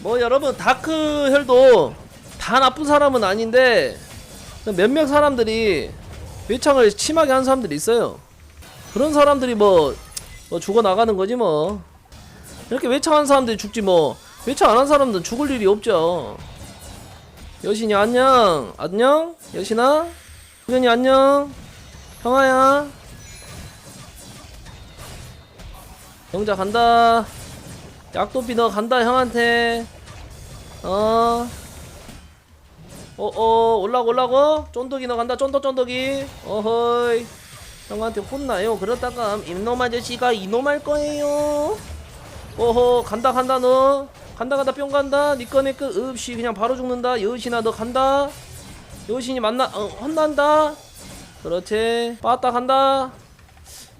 뭐 여러분 다크 혈도 다 나쁜 사람은 아닌데 몇몇 사람들이 외창을 심하게 한 사람들이 있어요. 그런 사람들이 뭐, 뭐 죽어 나가는 거지 뭐. 이렇게 외창한 사람들이 죽지 뭐. 외창 안 한 사람들은 죽을 일이 없죠. 여신이 안녕. 안녕. 여신아. 수연이 안녕. 형아야. 영자 간다. 약도비 너 간다 형한테. 어. 어어 올라고 올라고. 쫀득이 너 간다 쫀득 쫀득이. 어허이. 형한테 혼나요? 그러다가 이놈 아저씨가 이놈 할 거예요. 어허 간다 간다 너. 간다 간다 뿅 간다. 니꺼 내꺼 없이 그냥 바로 죽는다. 여신아 너 간다. 여신이 만나 어, 혼난다. 그렇지. 빠따 간다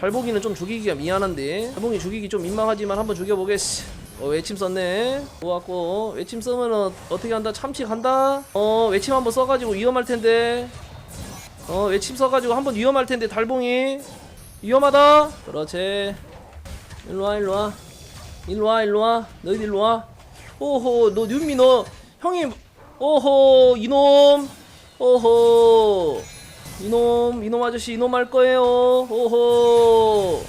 달봉이는 좀 죽이기가 미안한데 달봉이 죽이기 좀 민망하지만 한번 죽여보겠어 어 외침 썼네. 좋았고 외침 쓰면은 어떻게 한다? 참치 간다? 어 외침 한번 써가지고 위험할 텐데. 어 외침 써가지고 한번 위험할 텐데 달봉이. 위험하다. 그렇지. 일로와 일로와. 일로와 일로와. 너희들 일로와. 오호 너 윤미 너 형이 오호 이놈. 오호 이놈 이놈 아저씨 이놈 할 거예요. 오호.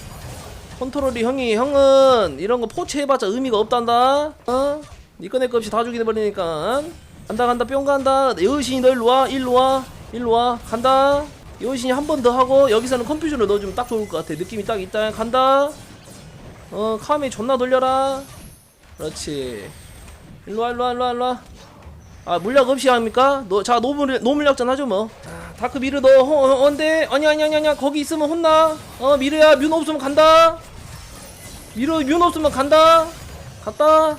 컨트롤이 형이 형은 이런 거 포체해봤자 의미가 없단다. 어? 니꺼 내꺼 없이 다 죽여버리니까. 간다 간다 뿅 간다. 여신이 너 일로와 일로와 일로와. 간다. 여신이 한 번 더 하고 여기서는 컴퓨터를 넣어주면 딱 좋을 것 같아. 느낌이 딱 있다. 간다. 어 카메 존나 돌려라. 그렇지. 일로와 일로와 일로와 일로와. 아 물약 없이 합니까? 너, 자 노물 노물약전 하죠 뭐. 자, 다크 미르 너 어, 언데 아니 아니 아니 아니 거기 있으면 혼나. 어 미르야 뮨 없으면 간다. 미르 뮨 없으면 간다. 갔다.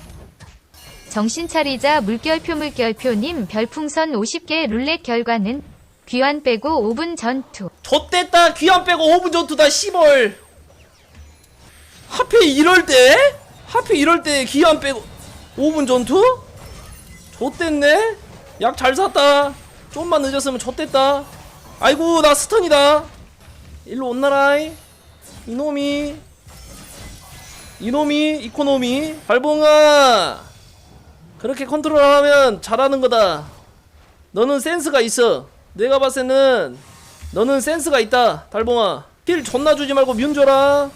정신 차리자 물결표 물결표님 별풍선 50개 룰렛 결과는 귀환 빼고 5분 전투. 좆됐다 귀안 빼고 5분 전투다 씨벌. 하필 이럴 때? 하필 이럴 때 귀안 빼고 5분 전투? 좆됐네. 약 잘 샀다. 좀만 늦었으면 좆됐다. 아이고 나 스턴이다. 일로 온나라이. 이놈이. 이놈이 이코노미. 발봉아. 그렇게 컨트롤하면 잘하는 거다. 너는 센스가 있어. 내가 봤을 때는 너는 센스가 있다. 달봉아. 힐 존나 주지 말고 뮨 줘라.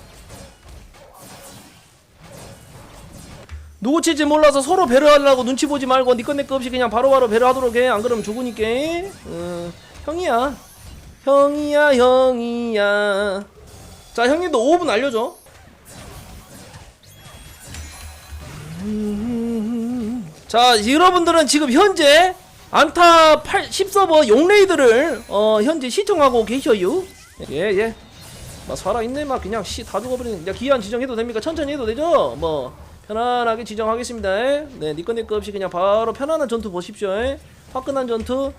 누구 칠지 몰라서 서로 배려하려고 눈치 보지 말고 니꺼 내꺼 없이 그냥 바로바로 배려하도록 해. 안 그러면 죽으니까. 어, 형이야. 형이야, 형이야. 자, 형님도 5분 알려줘. 음, 자, 여러분들은 지금 현재 안타 8, 10서버 용레이드를 어, 현재 시청하고 계셔요. 예, 예. 막 살아있네, 막 그냥 씨 다 죽어버리는. 야, 기한 지정해도 됩니까? 천천히 해도 되죠? 뭐. 편안하게 지정하겠습니다. 네, 니꺼 내꺼 없이 그냥 바로 편안한 전투 보십시오. 화끈한 전투.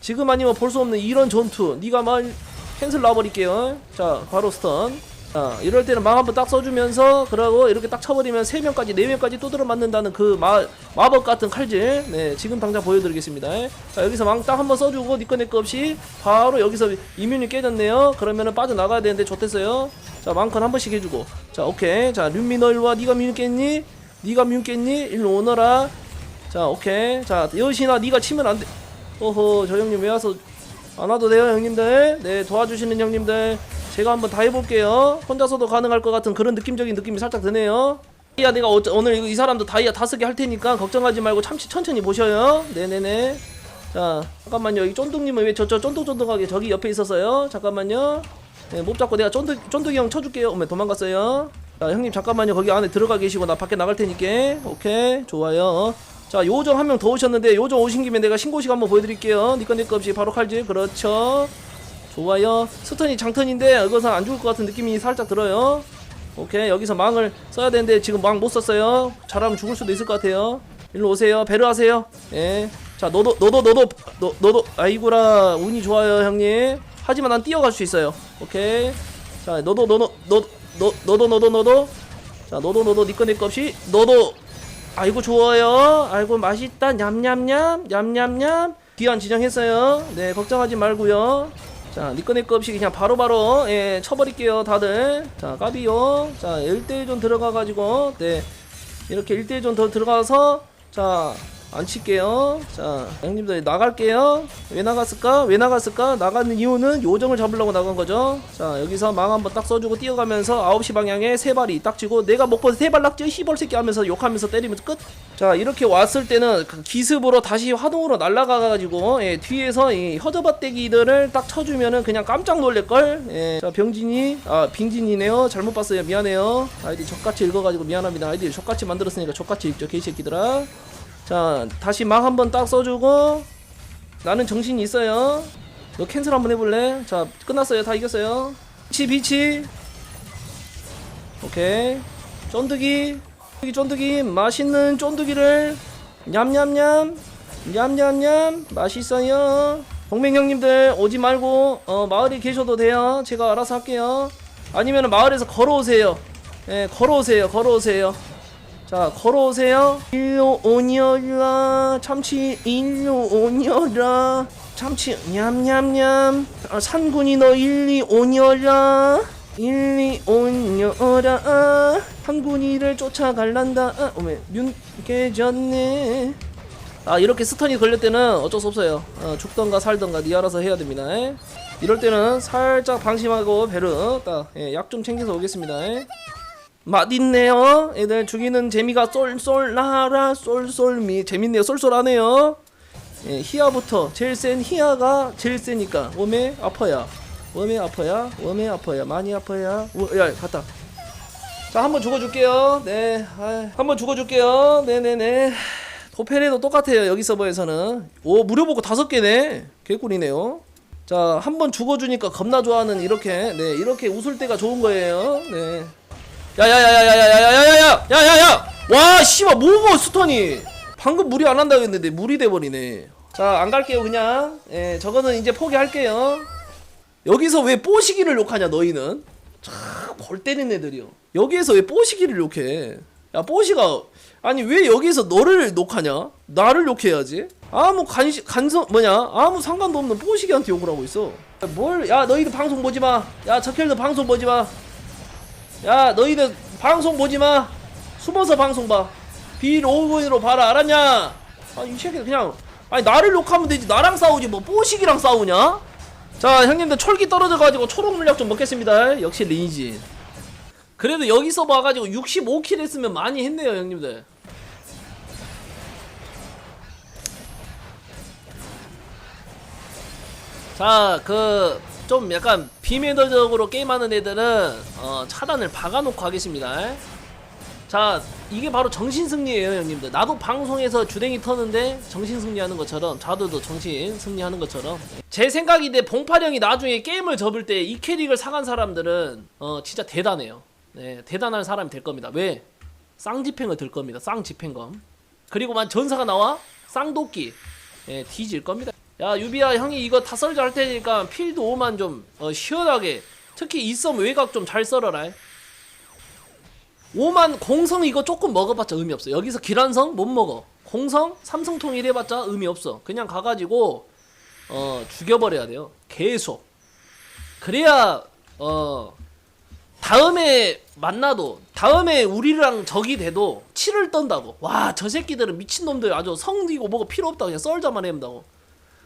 지금 아니면 볼 수 없는 이런 전투. 니가 말 캔슬 놔버릴게요. 자, 바로 스턴. 자, 이럴 때는 망 한번 딱 써주면서 그러고 이렇게 딱 쳐버리면 3명까지 4명까지 또 들어맞는다는 그 마, 마법 같은 칼질 네 지금 당장 보여드리겠습니다 자 여기서 망 딱 한번 써주고 니꺼 내꺼 없이 바로 여기서 이뮨이 깨졌네요 그러면은 빠져나가야 되는데 좋댔어요 자 망컨 한 번씩 해주고 자 오케이 자 륜미 너 일로와 니가 뮨 깼니? 니가 뮨 깼니? 일로 오너라 자 오케이 자 여신아 니가 치면 안돼 어허 저 형님 왜 와서 안 와도 돼요 형님들? 네 도와주시는 형님들. 제가 한번 다 해볼게요. 혼자서도 가능할 것 같은 그런 느낌적인 느낌이 살짝 드네요. 다이아 내가 어, 오늘 이 사람도 다이아 다섯 개할 테니까 걱정하지 말고 참치 천천히 보셔요. 네네네. 자 잠깐만요. 이 쫀득님은 왜 저저 쫀득쫀득하게 저기 옆에 있었어요? 잠깐만요. 네, 못 잡고 내가 쫀득 쫀득이 형 쳐줄게요. 어메 도망갔어요. 자 형님 잠깐만요. 거기 안에 들어가 계시고 나 밖에 나갈 테니까. 오케이 좋아요 자 요정 한 명 더 오셨는데 요정 오신 김에 내가 신고식 한번 보여드릴게요. 니꺼 내꺼 없이 바로 칼질. 그렇죠. 좋아요. 스턴이 장턴인데 이것은 안 죽을 것 같은 느낌이 살짝 들어요. 오케이. 여기서 망을 써야 되는데 지금 망 못 썼어요. 잘하면 죽을 수도 있을 것 같아요. 일로 오세요. 배려 하세요. 예자 너도 너도 너도 너, 너도. 아이고라 운이 좋아요 형님. 하지만 난 뛰어갈 수 있어요. 오케이. 자 너도 너도 너, 너, 너도 너도 너도. 자 너도 너도 니꺼 내꺼 없이 너도 아이고 좋아요. 아이고 맛있다. 냠냠냠 냠냠냠. 귀한 지정했어요. 네 걱정하지 말고요. 자 니꺼 내꺼 없이 그냥 바로 바로 예 쳐버릴게요 다들. 자 까비요. 자 1대1전 들어가가지고 네. 이렇게 1대1전 더 들어가서 자, 안 칠게요. 자, 형님들 나갈게요. 왜 나갔을까? 왜 나갔을까? 나가는 이유는 요정을 잡으려고 나간 거죠. 자, 여기서 망 한번 딱 써주고 뛰어가면서 9시 방향에 세 발이 딱 치고 내가 먹고 세발 낙지 시벌 새끼 하면서 욕하면서 때리면서 끝. 자, 이렇게 왔을 때는 그 기습으로 다시 화동으로 날아가가지고 예, 뒤에서 이 허접밭대기들을 딱 쳐주면은 그냥 깜짝 놀랄걸. 예. 자, 병진이, 아, 빙진이네요. 잘못 봤어요. 미안해요. 아이디 족같이 읽어가지고 미안합니다. 아이디 족같이 만들었으니까 족같이 읽죠. 개새끼들아. 자 다시 막 한번 딱 써주고 나는 정신이 있어요. 너 캔슬 한번 해볼래? 자 끝났어요. 다 이겼어요. 비치 비치. 오케이. 쫀득이. 쫀득이 쫀득이. 맛있는 쫀득이를 냠냠냠. 냠냠냠. 맛있어요. 동맹 형님들 오지 말고 어, 마을에 계셔도 돼요. 제가 알아서 할게요. 아니면 마을에서 걸어오세요. 예 걸어오세요. 걸어오세요 자 걸어오세요. 일로 오녀라. 참치 일로 오녀라. 참치 냠냠냠. 아, 산군이 너 일리 오녀라. 일리 오녀라. 산군이를 쫓아갈란다. 아, 어메 윤 깨졌네. 아 이렇게 스턴이 걸릴 때는 어쩔 수 없어요. 어, 죽던가 살던가 니 알아서 해야 됩니다. 에? 이럴 때는 살짝 방심하고 베르 딱약 좀 챙겨서 오겠습니다. 에? 맛있네요. 애들 죽이는 재미가 쏠쏠 나라 쏠쏠미 재밌네요. 쏠쏠하네요. 예, 히야부터 제일 센 히야가 제일 세니까 웜에 아파야. 웜에 아파야 웜에 아파야 많이 아파야. 우, 야 갔다. 자 한번 죽어줄게요. 네 한번 죽어줄게요. 네네네. 도페레도 똑같아요 여기 서버에서는. 오 무료 보고 다섯 개네. 개꿀이네요. 자 한번 죽어주니까 겁나 좋아하는 이렇게 네 이렇게 웃을 때가 좋은 거예요. 네 야야야야야야야야야야야야야 와 씨발 뭐고 스턴이 방금 무리 안 한다고 했는데 무리 돼버리네 자 안 갈게요 그냥 예 저거는 이제 포기할게요 여기서 왜 뽀시기를 욕하냐 너희는 참골 때리는 애들이요 여기에서 왜 뽀시기를 욕해 야 뽀시가 아니 왜 여기서 너를 욕하냐 나를 욕해야지 아무 간시 간성 뭐냐 아무 상관도 없는 뽀시기한테 욕을 하고 있어 뭘야 너희들 방송 보지마 야 적혈도 방송 보지마 야 너희들 방송 보지마. 숨어서 방송 봐. 비로그인으로 봐라. 알았냐? 아이 새끼들 그냥 아니 나를 욕하면 되지. 나랑 싸우지. 뭐 뽀식이랑 싸우냐? 자 형님들 철기 떨어져가지고 초록 물약 좀 먹겠습니다. 역시 리니지. 그래도 여기서 봐가지고 65킬 했으면 많이 했네요 형님들. 자, 그, 좀 약간 비매너적으로 게임하는 애들은, 어, 차단을 박아놓고 하겠습니다. 자, 이게 바로 정신승리예요, 형님들. 나도 방송에서 주댕이 터는데 정신승리하는 것처럼, 자도도 정신승리하는 것처럼. 제 생각인데, 봉파령이 나중에 게임을 접을 때 이 캐릭을 사간 사람들은, 어, 진짜 대단해요. 네, 대단한 사람이 될 겁니다. 왜? 쌍지팽을 들 겁니다. 쌍지팽검. 그리고 만 전사가 나와? 쌍도끼. 예, 뒤질 겁니다. 야 유비야 형이 이거 다 썰자 할 테니까 필드 5만 좀 어, 시원하게. 특히 이썸 외곽 좀 잘 썰어라. 5만 공성 이거 조금 먹어봤자 의미 없어. 여기서 기란성 못 먹어. 공성 삼성통 이래봤자 의미 없어. 그냥 가가지고 어 죽여버려야 돼요. 계속. 그래야 어 다음에 만나도 다음에 우리랑 적이 돼도 치를 떤다고. 와 저 새끼들은 미친놈들 아주 성이고 뭐가 필요 없다 그냥 썰자만 해본다고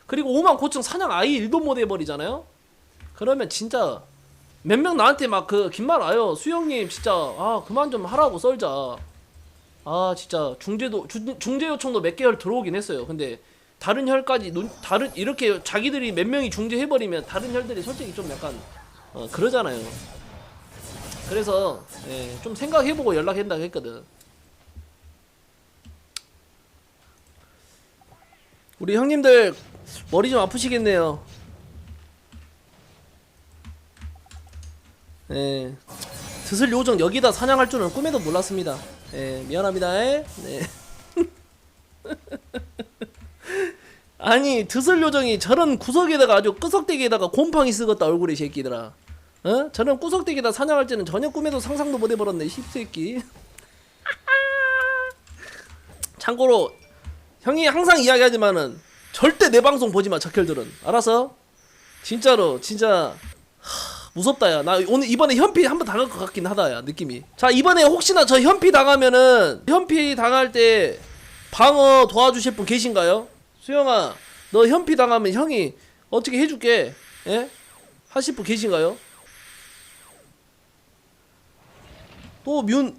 그리고 5만 고층 사냥 아예 일도 못 해버리잖아요? 그러면 진짜 몇 명 나한테 막 그 긴말 아요 수영님 진짜 아 그만 좀 하라고 썰자. 아 진짜 중재도 중, 중재 요청도 몇 개월 들어오긴 했어요. 근데 다른 혈까지 눈 다른 이렇게 자기들이 몇 명이 중재해버리면 다른 혈들이 솔직히 좀 약간 어, 그러잖아요. 그래서 예, 좀 생각해보고 연락한다고 했거든. 우리 형님들 머리 좀 아프시겠네요. 예, 드슬 요정 여기다 사냥할 줄은 꿈에도 몰랐습니다. 예, 미안합니다. 예. 네. 아니 드슬 요정이 저런 구석에다가 아주 끄석대기에다가 곰팡이 쓰겄다 얼굴에 새끼들아. 어? 저런 구석대기다 사냥할 때는 전혀 꿈에도 상상도 못 해버렸네 씹새끼 참고로 형이 항상 이야기하지만은 절대 내 방송 보지마 적혈들은 알아서 진짜로 진짜 하, 무섭다 야나 오늘 이번에 현피 한번 당할 것 같긴 하다 야 느낌이 자 이번에 혹시나 저 현피 당하면은 현피 당할 때 방어 도와주실 분 계신가요? 수영아 너 현피 당하면 형이 어떻게 해줄게 예? 하실 분 계신가요? 또뮨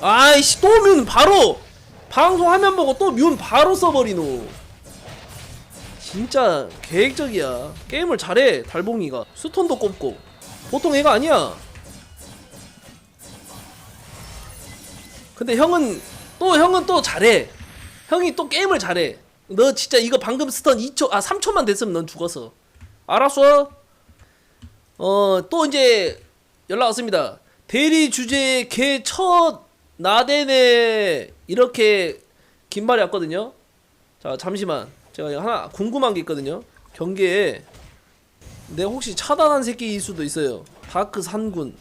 아이씨 또 뮨 바로! 방송 화면 보고 또뮨 바로 써버리노. 진짜 계획적이야. 게임을 잘해 달봉이가. 스톤도 꼽고. 보통 애가 아니야. 근데 형은 또 형은 또 잘해. 형이 또 게임을 잘해. 너 진짜 이거 방금 스턴 2초 아 3초만 됐으면 넌 죽었어. 알았어? 어 또 이제 연락 왔습니다. 대리 주제 개첫 나대네 이렇게 긴 말이 왔거든요. 자 잠시만. 제가 하나 궁금한 게 있거든요. 경기에 내가 혹시 차단한 새끼일 수도 있어요. 다크 산군.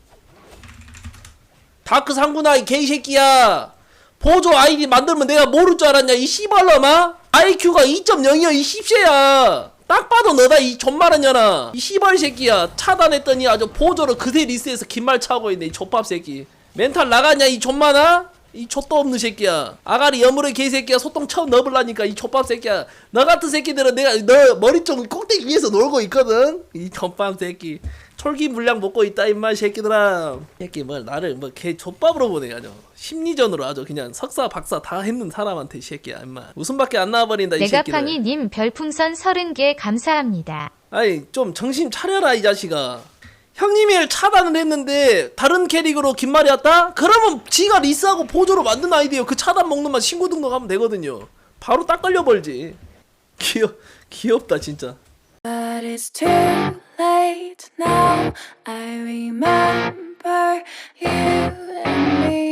다크 상구나 이 개새끼야! 보조 아이디 만들면 내가 모를 줄 알았냐 이 씨발놈아? IQ가 2.0이야 이 씹새야! 딱 봐도 너다 이 존말한 년아 이 씨발 새끼야. 차단했더니 아주 보조로 그새 리스에서 긴 말 차고 있네 이 족밥 새끼 멘탈 나갔냐 이 존마나? 이 족도 없는 새끼야. 아가리 여물의 개새끼야. 소똥 처음 넣어볼라니까 이 족밥 새끼야. 너 같은 새끼들은 내가 너 머리 좀 꼭대기 위에서 놀고 있거든. 이 족밥 새끼. 철기 물량 먹고 있다 임마 이 새끼들아. 새끼 뭐 나를 뭐개 족밥으로 보네 아주. 심리전으로 아주 그냥 석사 박사 다 했는 사람한테 이 새끼야 임마. 웃음밖에 안 나와버린다 이 새끼들. 메가팡이님 별풍선 30개 감사합니다. 아니 좀 정신 차려라 이 자식아 형님이 차단을 했는데 다른 캐릭으로 긴 말이 왔다? 그러면 지가 리스하고 보조로 만든 아이디어. 그 차단 먹는 만 신고 등록하면 되거든요. 바로 딱 걸려버리지. 귀엽, 귀엽다 진짜. But it's too late now. I remember you and